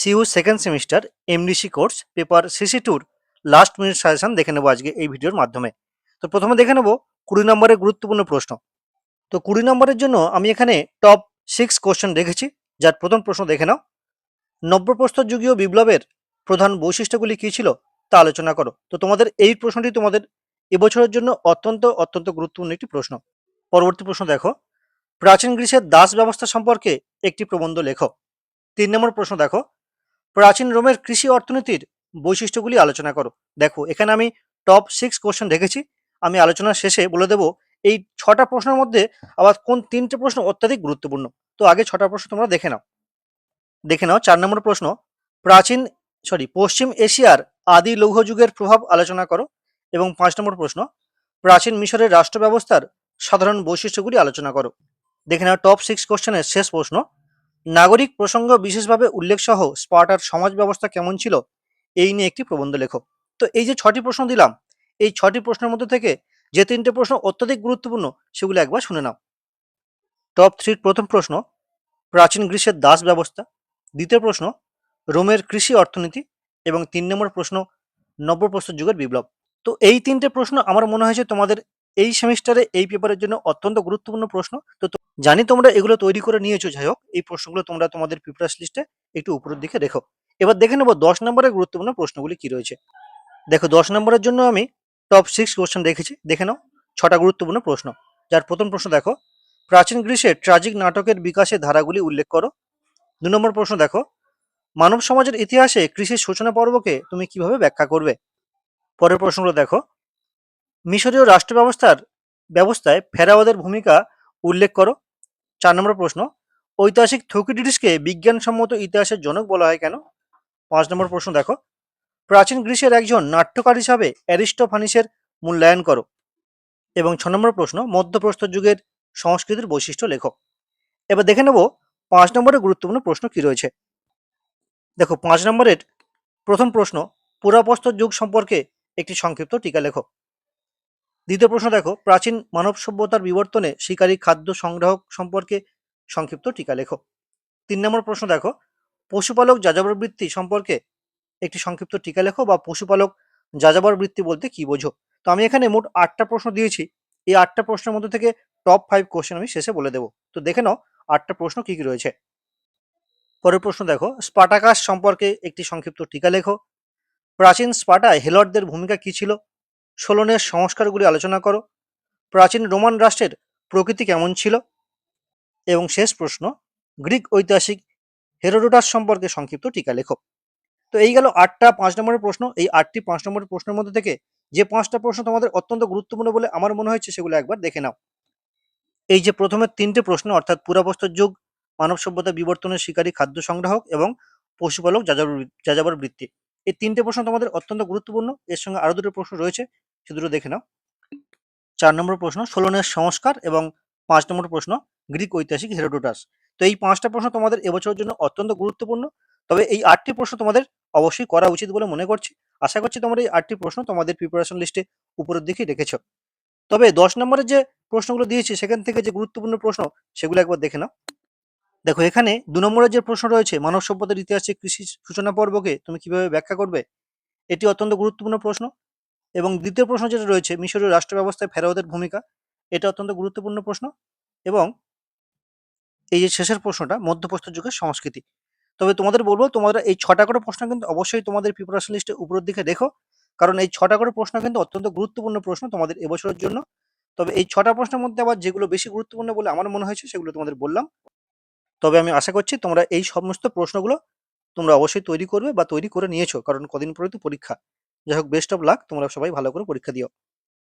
CU second semester MDC course paper CC টুর last minute suggestion দেখে নেব আজকে এই ভিডিওর মাধ্যমে। তো প্রথমে দেখে নেব কুড়ি নম্বরের গুরুত্বপূর্ণ প্রশ্ন। তো কুড়ি নম্বরের জন্য আমি এখানে টপ সিক্স কোশ্চেন রেখেছি, যার প্রথম প্রশ্ন দেখে নাও। নব্যপ্রস্তর যুগীয় বিপ্লবের প্রধান বৈশিষ্ট্যগুলি কী ছিল তা আলোচনা করো। তো তোমাদের এই প্রশ্নটি তোমাদের এবছরের জন্য অত্যন্ত অত্যন্ত গুরুত্বপূর্ণ একটি প্রশ্ন। পরবর্তী প্রশ্ন দেখো। প্রাচীন গ্রিসের দাস ব্যবস্থা সম্পর্কে একটি প্রবন্ধ লেখো। তিন নম্বর প্রশ্ন দেখো। প্রাচীন রোমের কৃষি অর্থনীতির বৈশিষ্ট্যগুলি আলোচনা করো। দেখো, এখানে আমি টপ সিক্স কোশ্চেন রেখেছি আমি আলোচনার শেষে বলে দেবো, এই ছটা প্রশ্নের মধ্যে আবার কোন তিনটে প্রশ্ন অত্যাধিক গুরুত্বপূর্ণ? তো আগে ছটা প্রশ্ন তোমরা দেখে নাও। দেখে নাও, চার নম্বর প্রশ্ন, প্রাচীন সরি পশ্চিম এশিয়ার আদি লৌহ যুগের প্রভাব আলোচনা করো। এবং পাঁচ নম্বর প্রশ্ন, প্রাচীন মিশরের রাষ্ট্র ব্যবস্থার সাধারণ বৈশিষ্ট্যগুলি আলোচনা করো। দেখে নাও টপ সিক্স কোশ্চেনের শেষ প্রশ্ন নাগরিক প্রসঙ্গ বিশেষভাবে উল্লেখ সহ স্পার্টার সমাজ ব্যবস্থা কেমন ছিল, এই নিয়ে একটি প্রবন্ধ লেখো। তো এই যে ছটি প্রশ্ন দিলাম, এই ছটি প্রশ্নের মধ্যে থেকে যে তিনটে প্রশ্ন অত্যধিক গুরুত্বপূর্ণ সেগুলো একবার শুনে নাও। টপ থ্রির প্রথম প্রশ্ন, প্রাচীন গ্রীসের দাস ব্যবস্থা। দ্বিতীয় প্রশ্ন, রোমের কৃষি অর্থনীতি। এবং তিন নম্বর প্রশ্ন, নব্যপ্রস্তর যুগের বিপ্লব। তো এই তিনটে প্রশ্ন আমার মনে হয়েছে তোমাদের এই সেমিস্টারে এই পেপারের জন্য অত্যন্ত গুরুত্বপূর্ণ প্রশ্ন। তো- জানি তোমরা এগুলো তৈরি করে নিয়েছো, যাই হোক, এই প্রশ্নগুলো তোমরা তোমাদের প্রিপারেশন লিস্টে একটু উপরের দিকে রেখো এবার দেখে নেব দশ নম্বরের গুরুত্বপূর্ণ প্রশ্নগুলি কি রয়েছে। দেখো, দশ নম্বরের জন্য আমি টপ সিক্স কোশ্চেন রেখেছি দেখে নাও, ছটা গুরুত্বপূর্ণ প্রশ্ন। যার প্রথম প্রশ্ন দেখো, প্রাচীন গ্রীসের ট্রাজিক নাটকের বিকাশে ধারাগুলি উল্লেখ করো। দু নম্বর প্রশ্ন দেখো, মানব সমাজের ইতিহাসে কৃষির সূচনা পর্বকে তুমি কীভাবে ব্যাখ্যা করবে? পরের প্রশ্নগুলো দেখো, মিশরীয় রাষ্ট্র ব্যবস্থার ব্যবস্থায় ফেরাওয়াদের ভূমিকা উল্লেখ করো। চার নম্বর প্রশ্ন, ঐতিহাসিক থকিডিডিসকে বিজ্ঞানসম্মত ইতিহাসের জনক বলা হয় কেন? পাঁচ নম্বর প্রশ্ন দেখো, প্রাচীন গ্রীসের একজন নাট্যকার হিসাবে অ্যারিস্টোফানিসের মূল্যায়ন করো। এবং ছ নম্বর প্রশ্ন মধ্যপ্রস্তর যুগের সংস্কৃতির বৈশিষ্ট্য লেখো। এবার দেখে নেব পাঁচ নম্বরের গুরুত্বপূর্ণ প্রশ্ন কি রয়েছে। দেখো, পাঁচ নম্বরের প্রথম প্রশ্ন পুরাপ্রস্তর যুগ সম্পর্কে একটি সংক্ষিপ্ত টিকা লেখো। দ্বিতীয় প্রশ্ন দেখো, প্রাচীন মানব সভ্যতার বিবর্তনে শিকারী খাদ্য সংগ্রাহক সম্পর্কে সংক্ষিপ্ত টিকা লেখো। তিন নম্বর প্রশ্ন দেখো, পশুপালক যাযাবর বৃত্তি সম্পর্কে একটি সংক্ষিপ্ত টিকা লেখো বা পশুপালক যাযাবর বৃত্তি বলতে কি বোঝো? তো আমি এখানে মোট আটটা প্রশ্ন দিয়েছি, এই আটটা প্রশ্নের মধ্যে থেকে টপ ফাইভ কোশ্চেন আমি শেষে বলে দেবো। তো দেখে নাও আটটা প্রশ্ন কি কি রয়েছে। পরের প্রশ্ন দেখো স্পাটাকাস সম্পর্কে একটি সংক্ষিপ্ত টিকা লেখো। প্রাচীন স্পাটায় হেলটদের ভূমিকা কি ছিল? সোলনের সংস্কারগুলি আলোচনা করো। প্রাচীন রোমান রাষ্ট্রের প্রকৃতি কেমন ছিল? এবং শেষ প্রশ্ন, গ্রিক ঐতিহাসিক হেরোডোটাস সম্পর্কে সংক্ষিপ্ত টিকা লেখো। তো এই গেল আটটা পাঁচ নম্বরের প্রশ্ন। এই আটটি পাঁচ নম্বরের প্রশ্নের মধ্যে থেকে যে পাঁচটা প্রশ্ন তোমাদের অত্যন্ত গুরুত্বপূর্ণ বলে আমার মনে হয়েছে, সেগুলো একবার দেখে নাও। এই যে প্রথমে তিনটে প্রশ্ন, অর্থাৎ পুরাবস্তর যুগ, মানব সভ্যতা বিবর্তনের শিকারী খাদ্য সংগ্রাহক এবং পশুপালক যাযাবর যাযাবর বৃত্তি। এই তিনটে প্রশ্ন তোমাদের অত্যন্ত গুরুত্বপূর্ণ। এর সঙ্গে আরও দুটো প্রশ্ন রয়েছে। দুটো দেখে নাও। চার নম্বর প্রশ্ন সোলনের সংস্কার এবং পাঁচ নম্বর প্রশ্ন, গ্রিক ঐতিহাসিক হেরোডোটাস। তো এই পাঁচটা প্রশ্ন তোমাদের এবছরের জন্য অত্যন্ত গুরুত্বপূর্ণ। তবে এই আটটি প্রশ্ন তোমাদের অবশ্যই করা উচিত বলে মনে করছি। আশা করছি তোমরা এই আটটি প্রশ্ন তোমাদের প্রিপারেশন লিস্টে উপরের দিকেই রেখেছো। তবে দশ নম্বরের যে প্রশ্নগুলো দিয়েছি, সেখান থেকে যে গুরুত্বপূর্ণ প্রশ্ন, সেগুলো একবার দেখে নাও। দেখো, এখানে দু নম্বরের যে প্রশ্ন রয়েছে মানব সভ্যতার ইতিহাসে কৃষি সূচনা পর্বকে তুমি কীভাবে ব্যাখ্যা করবে, এটি অত্যন্ত গুরুত্বপূর্ণ প্রশ্ন। এবং দ্বিতীয় প্রশ্ন যেটা রয়েছে, মিশরীয় রাষ্ট্র ব্যবস্থায় ফেরাওদের ভূমিকা, এটা অত্যন্ত গুরুত্বপূর্ণ প্রশ্ন এবং এই যে শেষের প্রশ্নটা মধ্যপ্রস্তর যুগের সংস্কৃতি। তবে তোমাদের বলব তোমরা এই ছটা করে প্রশ্ন কিন্তু অবশ্যই তোমাদের প্রিপারেশন লিস্টে উপরের দিকে দেখো কারণ এই ছটা করে প্রশ্ন কিন্তু অত্যন্ত গুরুত্বপূর্ণ প্রশ্ন তোমাদের এবছরের জন্য। তবে এই ছটা প্রশ্নের মধ্যে আবার যেগুলো বেশি গুরুত্বপূর্ণ বলে আমার মনে হয়েছে, সেগুলো তোমাদের বললাম। তবে আমি আশা করছি তোমরা এই সমস্ত প্রশ্নগুলো তোমরা অবশ্যই তৈরি করবে বা তৈরি করে নিয়েছো, কারণ কদিন পরে তো পরীক্ষা। যাই হোক বেস্ট অফ লাক তোমরা সবাই ভালো করে পরীক্ষা দিও।